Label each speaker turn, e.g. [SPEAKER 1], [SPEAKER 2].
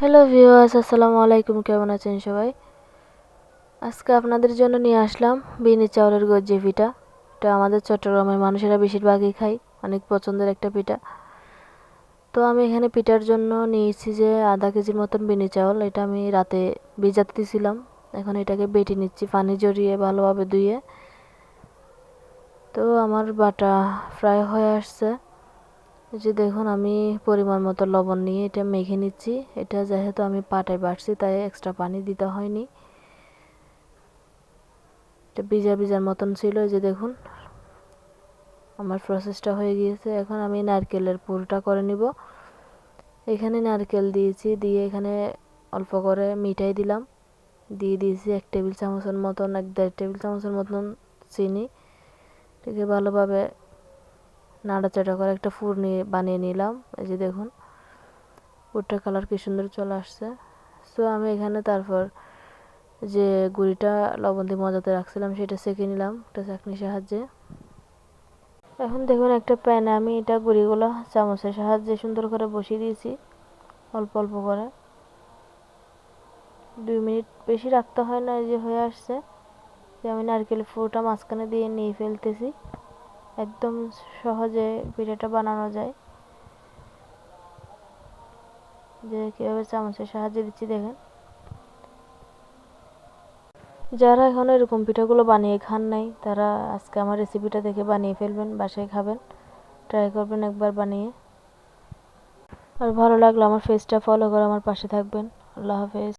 [SPEAKER 1] Hello viewers আসসালামু আলাইকুম, কেমন আছেন সবাই? আজকে আপনাদের জন্য নিয়ে আসলাম বিনি চাউলের গজ্জি পিঠা। এটা আমাদের চট্টগ্রামের মানুষেরা বেশিরভাগই খায়, অনেক পছন্দের একটা পিঠা। তো আমি এখানে পিঠার জন্য নিয়েছি যে আধা কেজির মতন বিনি চাউল। এটা আমি রাতে ভিজাতে দিয়েছিলাম এখন এটাকে বেটে নিচ্ছি, পানি জড়িয়ে ভালোভাবে ধুয়ে। তো আমার বাটা ফ্রাই হয়ে আসছে। যে দেখুন, আমি পরিমাণ মতো লবণ নিয়ে এটা মেখে নিচ্ছি। এটা যেহেতু আমি পাটায় বাড়ছি তাই এক্সট্রা পানি দিতে হয়নি। এটা ভিজা ভিজার মতন ছিল যে দেখুন। আমার প্রসেসটা হয়ে গিয়েছে। এখন আমি নারকেলের পুরটা করে নিব। এখানে নারকেল দিয়েছি, দিয়ে এখানে অল্প করে মিঠাই দিলাম। দিয়ে দিয়েছি এক টেবিল চামচের মতন, এক দেড় টেবিল চামচের মতন চিনি। এটাকে ভালোভাবে নাড়াচাড়া করে একটা ফুর নিয়ে বানিয়ে নিলাম। এই যে দেখুন ফুরটা কালার কি সুন্দর চলে আসছে। সো আমি এখানে তারপর যে গুড়িটা লবণ দিয়ে মজাতে রাখছিলাম, সেটা সেঁকে নিলাম একটা চাকনির সাহায্যে। এখন দেখুন, একটা প্যানে আমি এটা গুড়িগুলো চামচের সাহায্যে সুন্দর করে বসিয়ে দিয়েছি, অল্প অল্প করে। দুই মিনিট বেশি রাখতে হয় না যে হয়ে আসছে। যে আমি নারকেল ফুটা মাঝখানে দিয়ে নিয়ে ফেলতেছি। একদম সহজে পিঠাটা বানানো যায়। যে কীভাবে চামচের সাহায্যে দিচ্ছি দেখেন। যারা এখনও এরকম পিঠাগুলো বানিয়ে খান নাই, তারা আজকে আমার রেসিপিটা দেখে বানিয়ে ফেলবেন, বাসায় খাবেন। ট্রাই করবেন একবার বানিয়ে। আর ভালো লাগলে আমার ফেসটা ফলো করে আমার পাশে থাকবেন। আল্লাহ হাফেজ।